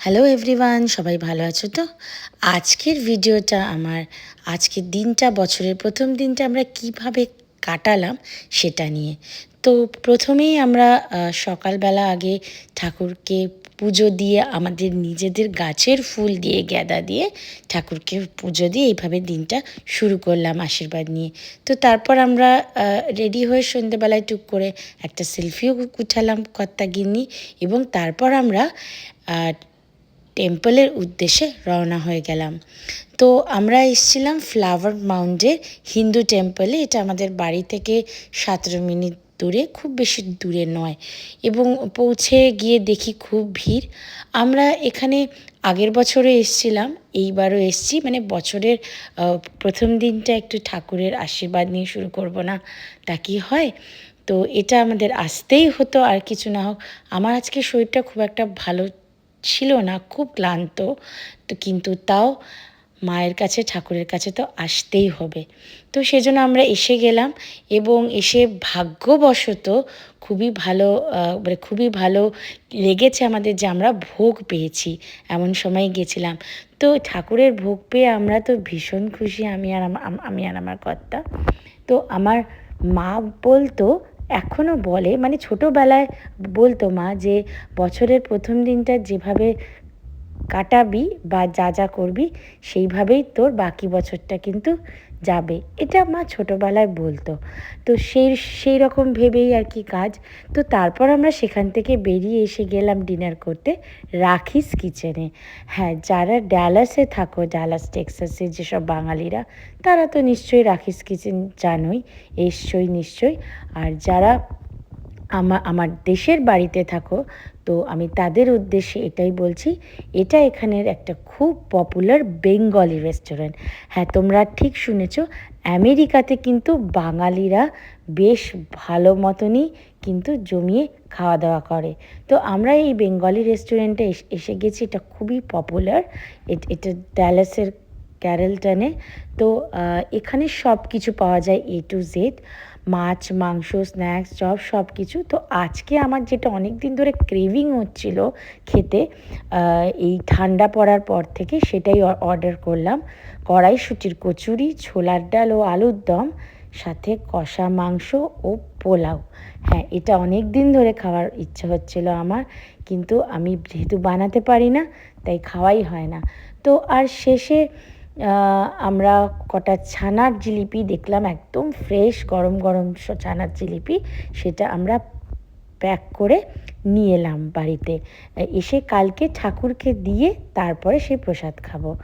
Hello everyone সবাই ভালো আছো তো? আজকের ভিডিওটা আমার, আজকের দিনটা, বছরের প্রথম দিনটা আমরা কীভাবে কাটালাম সেটা নিয়ে। তো প্রথমেই আমরা সকালবেলা আগে ঠাকুরকে পুজো দিয়ে, আমাদের নিজেদের গাছের ফুল দিয়ে গ্যাদা দিয়ে ঠাকুরকে পুজো দিয়ে এইভাবে দিনটা শুরু করলাম আশীর্বাদ নিয়ে। তো তারপর আমরা রেডি হয়ে সন্ধেবেলায় টুক করে একটা সেলফিও উঠালাম কর্তা গিন্নি এবং তারপর আমরা টেম্পলের উদ্দেশ্যে রওনা হয়ে গেলাম। তো আমরা এসেছিলাম ফ্লাওয়ার মাউন্টে হিন্দু টেম্পলে। এটা আমাদের বাড়ি থেকে সতেরো মিনিট দূরে, খুব বেশি দূরে নয়। এবং পৌঁছে গিয়ে দেখি খুব ভিড়। আমরা এখানে আগের বছরও এসেছিলাম, এইবারও এসেছি। মানে বছরের প্রথম দিনটা একটু ঠাকুরের আশীর্বাদ নিয়ে শুরু করব না তা কি হয়? তো এটা আমাদের আসতেই হতো, আর কিছু না হোক। আমার আজকে শরীরটা খুব একটা ভালো ছিল না, খুব ক্লান্ত। তো কিন্তু তাও মায়ের কাছে, ঠাকুরের কাছে তো আসতেই হবে। তো সেজন্য আমরা এসে গেলাম এবং এসে ভাগ্যবশত খুবই ভালো মানে খুবই ভালো লেগেছে আমাদের যে আমরা ভোগ পেয়েছি, এমন সময় গেছিলাম। তো ঠাকুরের ভোগ পেয়ে আমরা তো ভীষণ খুশি, আমি আর আম- আর আমার কর্তা। তো আমার মা বলতো এখনও বলে মানে ছোটোবেলায় বলতো মা যে বছরের প্রথম দিনটা যেভাবে কাটাবি বা যা যা করবি, সেইভাবেই তোর বাকি বছরটা কিন্তু যাবে। এটা মা ছোটোবেলায় বলতো। তো সেই সেই রকম ভেবেই আর কি কাজ। তো তারপর আমরা সেখান থেকে বেরিয়ে এসে গেলাম ডিনার করতে রাখিস কিচেনে। হ্যাঁ যারা ড্যালাসে থাকো, ডালাস, টেক্সাসে যেসব বাঙালিরা, তারা তো নিশ্চয়ই রাখিস কিচেন জানোই নিশ্চয়ই নিশ্চয়ই। আর যারা আমার আমার দেশের বাড়িতে থাকো তো আমি তাদের উদ্দেশ্যে এটাই বলছি, এটা এখানের একটা খুব পপুলার বেঙ্গলি রেস্টুরেন্ট হ্যাঁ তোমরা ঠিক শুনেছ, আমেরিকাতে কিন্তু বাঙালিরা বেশ ভালো মতনই কিন্তু জমিয়ে খাওয়া দাওয়া করে। তো আমরা এই বেঙ্গলি রেস্টুরেন্টে এস- গেছি, এটা খুবই পপুলার এটা ড্যালাসের ক্যারেলটনে তো এখানে সব কিছু পাওয়া যায় এ টু জেড মাছ, মাংস স্ন্যাক্স চপ সব কিছু তো, আজকে আমার যেটা অনেক দিন ধরে ক্রেভিং হচ্ছিল খেতে এই ঠান্ডা পড়ার পর থেকে সেটাই অর্ডার করলাম। কড়াইশুটির কচুরি, ছোলার ডাল ও আলুর দম, সাথে কষা মাংস ও পোলাও। হ্যাঁ এটা অনেক দিন ধরে খাওয়ার ইচ্ছা হচ্ছিল আমার, কিন্তু আমি যেহেতু বানাতে পারি না, তাই খাওয়াই হয় না। তো, আর শেষে আমরা কটা ছানার জিলিপি দেখলাম, একদম ফ্রেশ গরম গরম ছানার জিলিপি, সেটা আমরা প্যাক করে নিয়ে এলাম বাড়িতে। এসে কালকে ঠাকুরকে দিয়ে তারপরে সেই প্রসাদ খাব।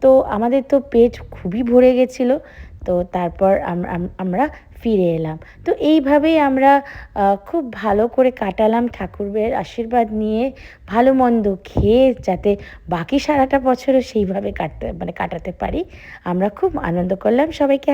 তো আমাদের তো পেট খুবই ভরে গেছিল, তো তারপর আম- আম- আমরা ফিরে এলাম। তো এইভাবেই আমরা খুব ভালো করে কাটালাম ঠাকুরের আশীর্বাদ নিয়ে, ভালো মন্দ খেয়ে যাতে বাকি সারাটা বছরও সেইভাবে কাটতে মানে কাটাতে পারি। আমরা খুব আনন্দ করলাম। সবাইকে